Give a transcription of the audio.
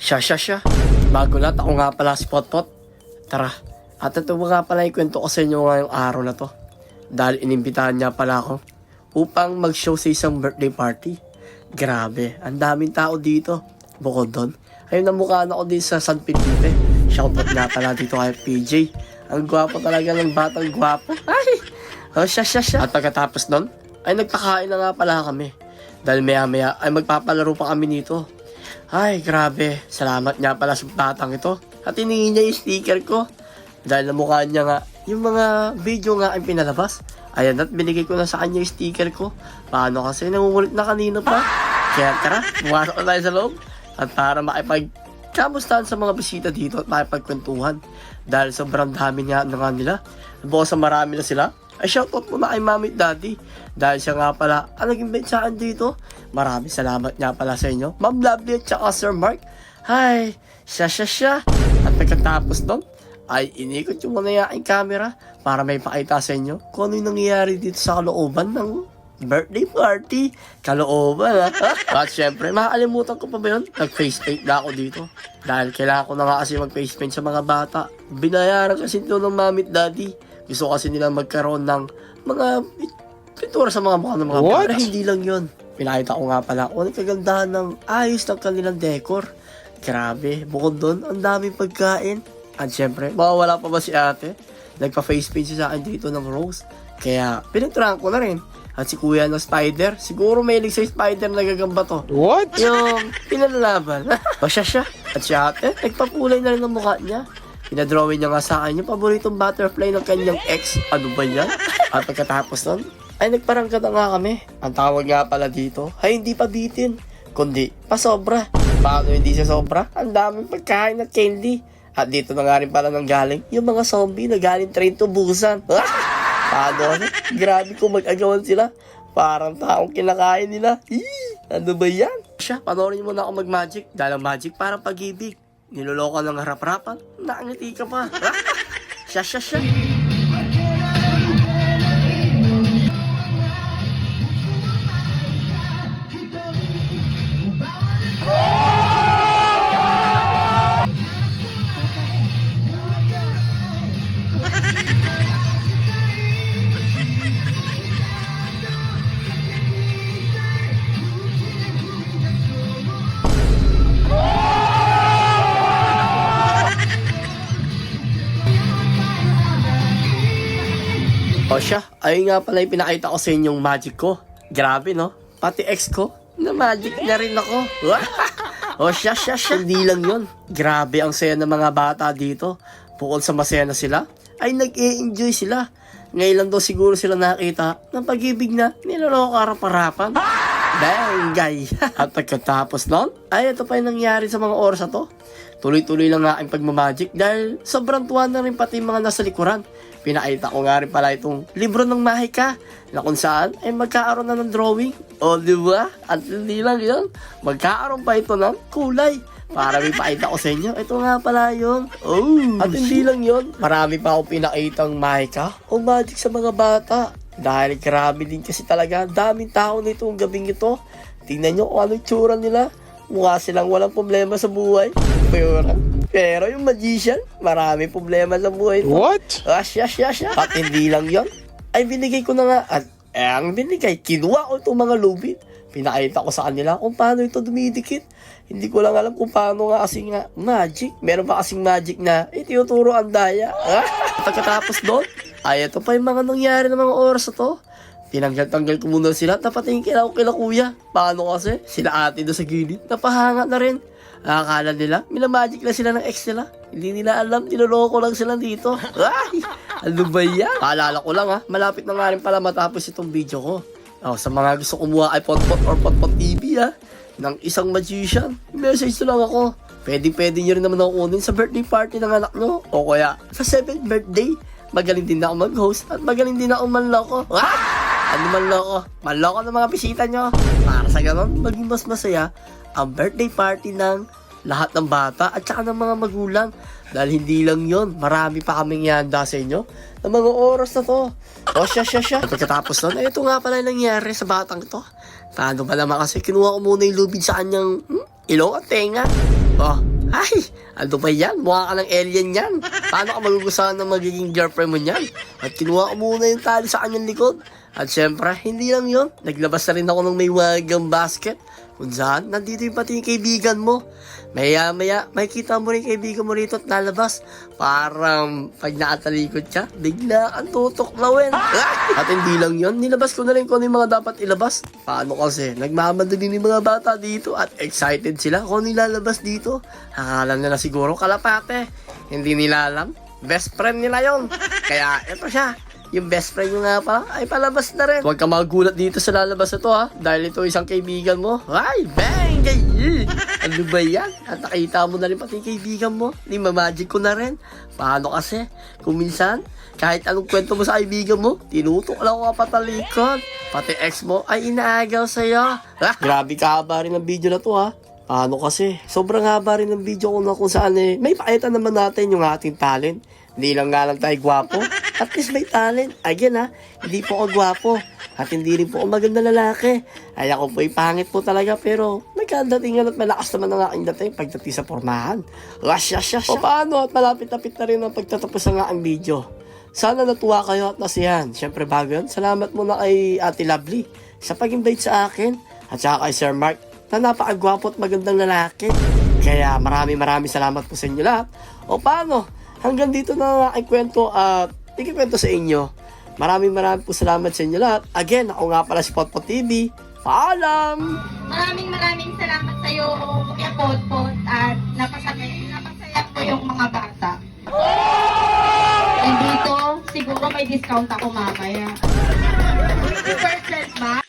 Siya, siya, siya. Bago lahat, ako nga pala si Potpot. Tara. At ito nga pala ikwento ko sa inyo ngayong araw na to. Dahil inimbitahan niya pala ako upang mag-show sa isang birthday party. Grabe, ang daming tao dito. Bukod doon, ayun na mukha na ako din sa San Felipe. Shoutout nga pala dito kay PJ. Ang gwapo talaga ng batang gwapo. Ay! Oh, siya, siya, siya. At pagkatapos doon, ay nagpakain na nga pala kami. Dahil maya maya ay magpapalaro pa kami nito. Ay, grabe. Salamat nga pala sa batang ito. At hiningin niya yung sticker ko. Dahil namukha niya nga, yung mga video nga ay pinalabas. Ayan, at binigay ko na sa kanya yung sticker ko. Paano kasi nangungulit na kanina pa. Kaya tara, bumasok na tayo sa loob. At para makipag kamustahan sa mga bisita dito at makipagkwentuhan. Dahil sobrang dami nga na nga nila. Bukas sa marami na sila. Ay, shoutout muna kay mami daddy. Dahil siya nga pala, ang nag-invite dito. Maraming salamat nga pala sa inyo. Ma'am Lovely at saka Sir Mark. Hi, siya siya siya. At pagkatapos nun, ay inikot yung mga aking camera para may pakita sa inyo kung ano yung nangyayari dito sa kalooban ng birthday party. Kalooban ha. At syempre, makakalimutan ko pa ba yun? Nag-face paint na ako dito. Dahil kailangan ko na nga kasi mag-face paint sa mga bata. Binayaran kasi ito ng mami at daddy. Gusto kasi nila magkaroon ng mga pintura sa mga mukha ng mga What? bata. Pero hindi lang yun. Pinakita ko nga pala kung ano kagandahan ng ayos ng kanilang decor. Grabe, bukod doon, ang daming pagkain. At syempre, mawawala pa ba si ate? Nagpa-face paint siya sa akin dito ng rose. Kaya, pininturahan ko na rin. At si kuya ng spider, siguro may sa spider na gagamba to. What? Yung pinalalaban. siya siya. At si ate, nagpapulay na rin ang mukha niya. Pinadrawing niya nga sa akin yung paboritong butterfly ng kanyang ex. Ano ba yan? At pagkatapos nun, ay nagparangka na nga kami. Ang tawag nga pala dito, ay hindi pa bitin, kundi pasobra. Paano hindi siya sobra? Ang daming pagkain at candy. At dito na nga rin pala nang galing yung mga zombie na galing train to Busan. Paano? ano? Grabe kung mag-agawan sila. Parang taong kinakain nila. Eee, ano ba yan? Siya, panoorin mo na ako mag-magic. Dahil ang magic parang pag-ibig. Niloloko ng harap-harapan. Nakangiti ka pa. siya, siya, siya. O siya, ayun nga pala yung pinakita ko sa inyong magic ko. Grabe no? Pati ex ko, na magic na rin ako. o siya, siya, siya. Hindi lang yun. Grabe ang saya ng mga bata dito. Bukod sa masaya na sila, ay nag-e-enjoy sila. Ngayon lang daw siguro sila nakita ng pag-ibig na niloloko harap-harapan. Bang, guy. At pagkatapos nun, ay ito pa yung nangyari sa mga oras na to. Tuloy-tuloy lang nga ang pagmamagic dahil sobrang tuwa na rin pati mga nasa likuran. Pinakita ko nga rin pala itong libro ng Mahika na kung saan ay magkaaroon na ng drawing. O di ba? At hindi lang yun, magkaaroon pa ito ng kulay. Para may pakita ko sa inyo, ito nga pala yun. Oh, At hindi lang yun, marami pa akong pinakitang Mahika o magic sa mga bata. Dahil grabe din kasi talaga, ang daming tao nitong gabing ito. Tingnan nyo kung ano yung tsura nila. Mukha silang walang problema sa buhay. Pero, pero yung magician, marami problema sa buhay. ito. What? Ah, siya, siya, siya. At hindi lang yon ay binigay ko na nga. At eh, ang binigay, kinuha ko itong mga lubid. Pinakita ko sa kanila kung paano ito dumidikit. Hindi ko lang alam kung paano nga kasi nga magic. Meron pa kasing magic na itinuturo ang daya. Pagkatapos doon, ay ito pa yung mga nangyari ng mga oras na to. Tinanggal-tanggal ko muna sila. Napatingin kila ko kila kuya. Paano kasi? Sila ate doon sa gilid. Napahanga na rin. Akala nila, minamagic na sila ng ex nila. Hindi nila alam, niloloko lang sila dito. Ay, ano ba yan? Paalala ko lang ha, malapit na nga rin pala matapos itong video ko. Oh, sa mga gusto kumuha ay Potpot or Potpot TV ha, ng isang magician, message to lang ako. Pwede pwede nyo rin naman ako kunin sa birthday party ng anak nyo. O kaya, sa 7th birthday, magaling din ako mag-host at magaling din ako manloko. Ah! Ano manloko? Manloko ng mga bisita nyo. Para sa ganon, maging mas masaya ang birthday party ng lahat ng bata at saka ng mga magulang. Dahil hindi lang yon, marami pa kaming ihanda sa inyo ng mga oras na to. O siya, siya, siya. At pagkatapos nun, eh, ito nga pala nangyari sa batang ito. Paano ba naman kasi kinuha ko muna yung lubid sa kanyang hmm, ilong at tenga. Oh, Ay, ano ba yan? Mukha ka ng alien yan. Paano ka magugusahan ng magiging girlfriend mo niyan? At kinuha ko muna yung tali sa kanyang likod. At syempre, hindi lang yon. Naglabas na rin ako ng may wagang basket. Kung saan, nandito yung pati yung kaibigan mo. Maya maya, makikita mo rin kaibigan mo rito at lalabas. Parang pag nakatalikod siya, bigla ang tutuklawin. at hindi lang yon, nilabas ko na rin kung ano yung mga dapat ilabas. Paano kasi, nagmamadali yung mga bata dito at excited sila kung ano yung lalabas dito. Akala nila siguro kalapate. Hindi nila alam. Best friend nila yon. Kaya ito siya. Yung best friend nyo nga pala ay palabas na rin. Huwag ka magulat dito sa lalabas na to ha. Dahil ito isang kaibigan mo. Ay, bang! Gay! Ano ba yan? At nakita mo na rin pati kaibigan mo. Ni magic ko na rin. Paano kasi? Kung minsan, kahit anong kwento mo sa kaibigan mo, tinutok lang ako patalikod. Pati ex mo ay inaagaw sa'yo. Ah, grabe ka ba rin ang video na to ha. Paano kasi? Sobrang haba rin ng video ko na kung saan eh, may pakita naman natin yung ating talent. Hindi lang nga lang tayo gwapo. At least may talent. Again ha, hindi po ako gwapo. At hindi rin po ako maganda lalaki. Ay ako po ay pangit po talaga pero nagkadatingan at malakas naman ang aking dating pagdating sa pormahan. Rush, rush, rush. O paano at malapit-lapit na rin ang pagtatapos ng aking video. Sana natuwa kayo at nasiyahan. Siyempre bago yan, salamat muna kay Ate Lovely sa pag-invite sa akin. At saka kay Sir Mark na napakagwapo at magandang lalaki. Kaya marami marami salamat po sa inyo lahat. O paano? Hanggang dito na ang kwento at ikikwento sa inyo. Maraming maraming po salamat sa inyo lahat. Again, ako nga pala si Potpot TV. Paalam! Maraming maraming salamat sa iyo, Kuya Potpot, at napasaya, napasaya ko yung mga bata. And dito, siguro may discount ako mamaya. 50% ba?